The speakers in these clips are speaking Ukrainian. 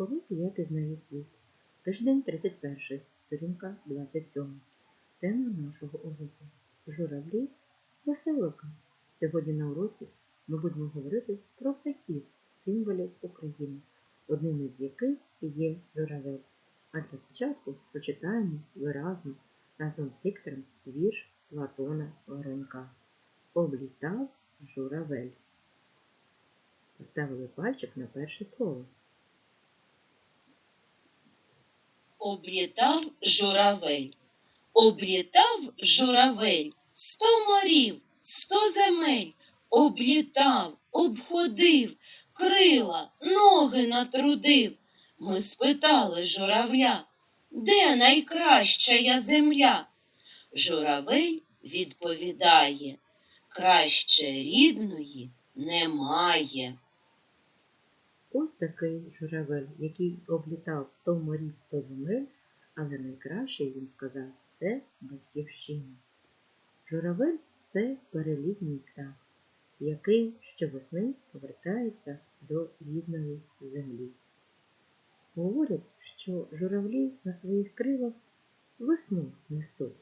Уроки я пізнаю світ. Тиждень 31, сторінка 27. Тема нашого уроку Журавлі веселка. Сьогодні на уроці ми будемо говорити про птахів, символів України, одним із яких є журавель. А для початку прочитаємо виразно разом з диктором вірш Платона Воронька. Облітав журавель. Поставили пальчик на перше слово. Облітав журавель. Облітав журавель сто морів, сто земель. Облітав, обходив, крила, ноги натрудив. Ми спитали журавля, де найкраща земля? Журавель відповідає, краще рідної немає. Ось такий журавель, який облітав сто морів, сто земель, але найкраще він сказав це батьківщина. Журавель це перелітній птах, який щовесни повертається до рідної землі. Говорять, що журавлі на своїх крилах весну несуть.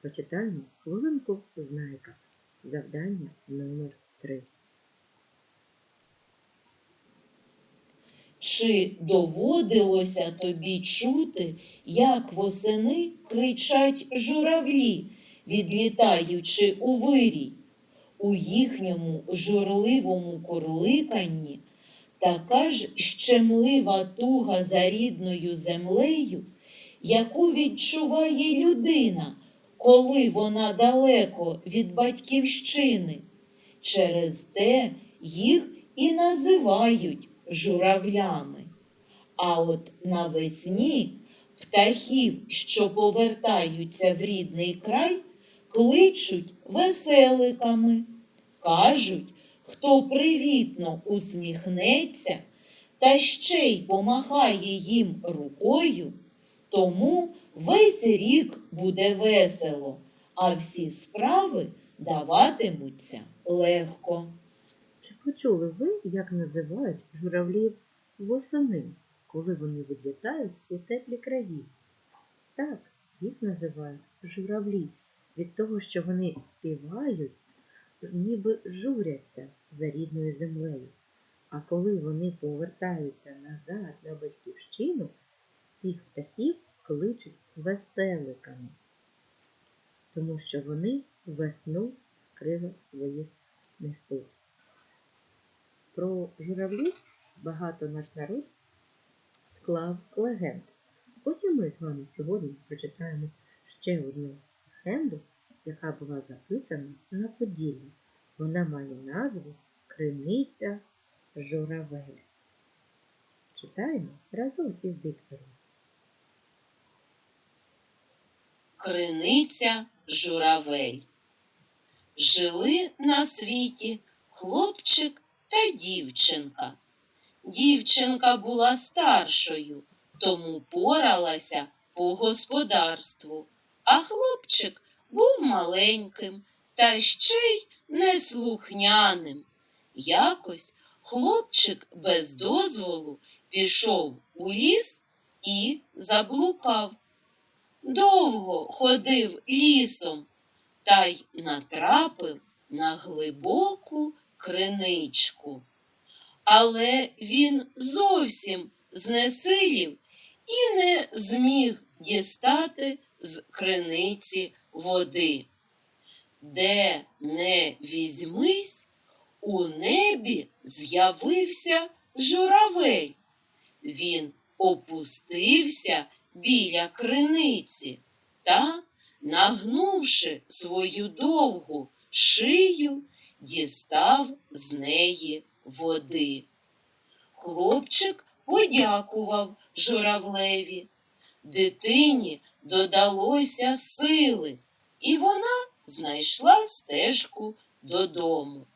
Прочитаємо хвилинку знайка. Завдання номер 3. Чи доводилося тобі чути, як восени кричать журавлі, відлітаючи у вирій? У їхньому журливому курликанні така ж щемлива туга за рідною землею, яку відчуває людина, коли вона далеко від батьківщини. Через те їх і називають журавлями. А от навесні птахів, що повертаються в рідний край, кличуть веселиками. Кажуть, хто привітно усміхнеться та ще й помахає їм рукою, тому весь рік буде весело, а всі справи даватимуться легко. Чи ви, як називають журавлів восени, коли вони відлітають у теплі краї? Так, їх називають журавлі від того, що вони співають, ніби журяться за рідною землею. А коли вони повертаються назад на батьківщину, цих птахів кличуть веселиками, тому що вони весну крила своїх несуть. Про журавлів багато наш народ склав легенд. Ось і ми з вами сьогодні прочитаємо ще одну легенду, яка була записана на Поділлі. Вона має назву Криниця Журавель. Читаємо разом із диктором. Криниця журавель. Жили на світі хлопчик та дівчинка. Дівчинка була старшою, тому поралася по господарству, а хлопчик був маленьким та ще й неслухняним. Якось хлопчик без дозволу пішов у ліс і заблукав. Довго ходив лісом та й натрапив на глибоку криничку. Але він зовсім знесилів і не зміг дістати з криниці води. Де не візьмись, у небі з'явився журавель. Він опустився біля криниці та, нагнувши свою довгу шию, дістав з неї води. Хлопчик подякував журавлеві. Дитині додалося сили, і вона знайшла стежку додому.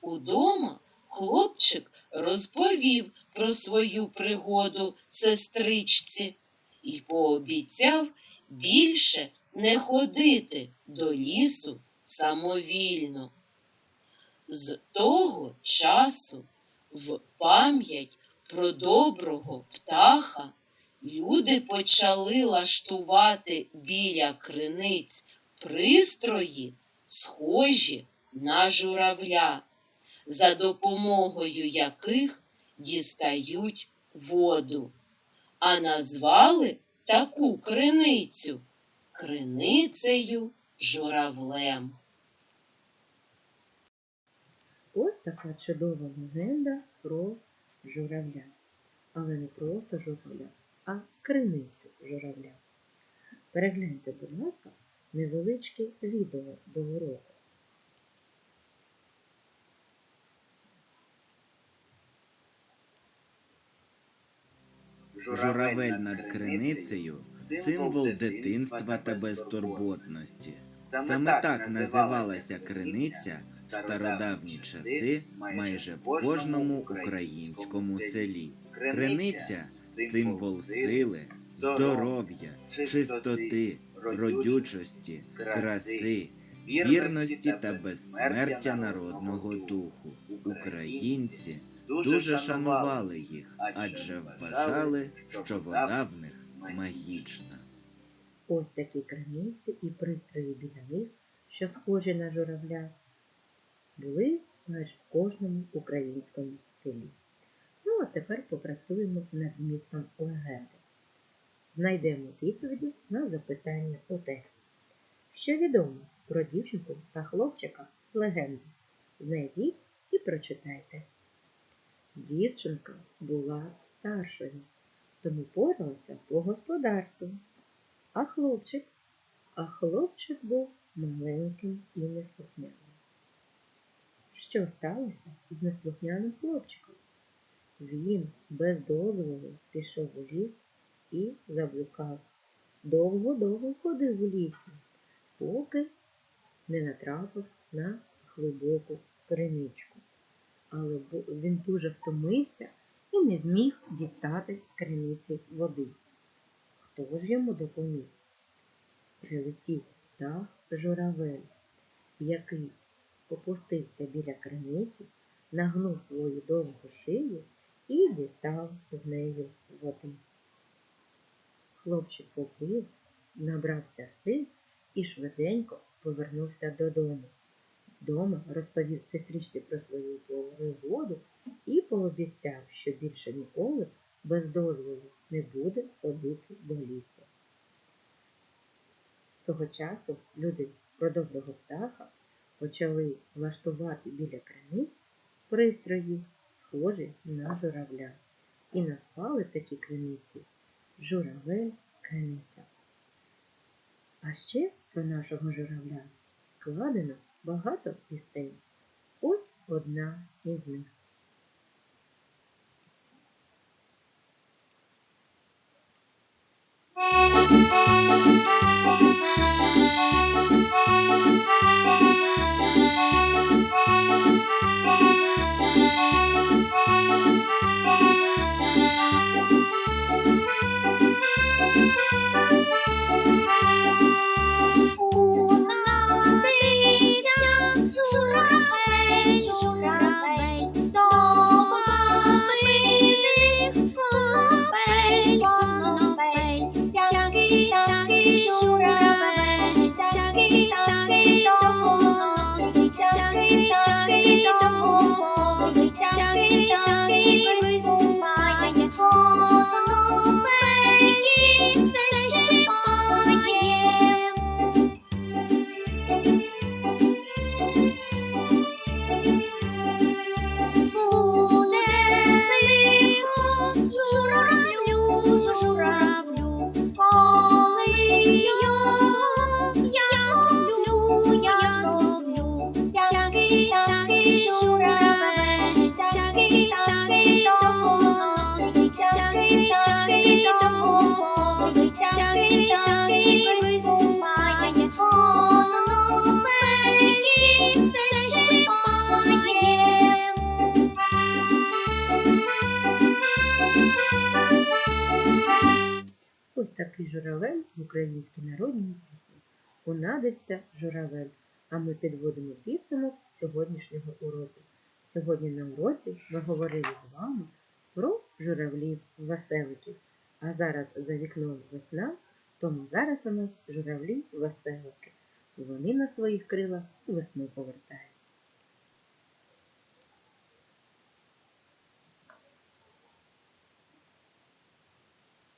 Удома хлопчик розповів про свою пригоду сестричці і пообіцяв більше не ходити до лісу самовільно. З того часу в пам'ять про доброго птаха люди почали лаштувати біля криниць пристрої, схожі на журавля, за допомогою яких дістають воду, а назвали таку криницю криницею журавлем. Ось така чудова легенда про журавля. Але не просто журавля, а криницю журавля. Перегляньте, будь ласка, невеличке відео до уроку. Журавель над криницею символ дитинства та безтурботності. Саме так називалася криниця в стародавні часи майже в кожному українському селі. Криниця символ сили, здоров'я, чистоти, родючості, краси, вірності та безсмертя народного духу. Українці дуже шанували їх, адже вважали, що вода в них магічна. Ось такі криниці і пристрої біля них, що схожі на журавля, були майже в кожному українському селі. Ну, а тепер попрацюємо над змістом легенди. Знайдемо відповіді на запитання у тексті. Що відомо про дівчинку та хлопчика з легенди? Знайдіть і прочитайте. Дівчинка була старшою, тому поралася по господарству. А хлопчик? А хлопчик був маленьким і неслухняним. Що сталося з неслухняним хлопчиком? Він без дозволу пішов у ліс і заблукав. Довго-довго ходив у лісі, поки не натрапив на глибоку криничку. Але він дуже втомився і не зміг дістати з криниці води. Хто ж йому допоміг? Прилетів птах журавель, який опустився біля криниці, нагнув свою довгу шию і дістав з нею води. Хлопчик попив, набрався сил і швиденько повернувся додому. Дома розповів сестричці про свою пригоду і пообіцяв, що більше ніколи без дозволу не буде ходити до лісу. З того часу люди про доброго птаха почали влаштувати біля криниць пристрої, схожі на журавля, і назвали такі криниці журавель криниця. А ще про нашого журавля складено багато пісень. Ось одна із них. У 哟。Журавель в українській народній пісні. Унадився журавель, а ми підводимо підсумок сьогоднішнього уроку. Сьогодні на уроці ми говорили з вами про журавлів, веселиків. А зараз за вікном весна, тому зараз у нас журавлі веселики. Вони на своїх крилах весну повертають.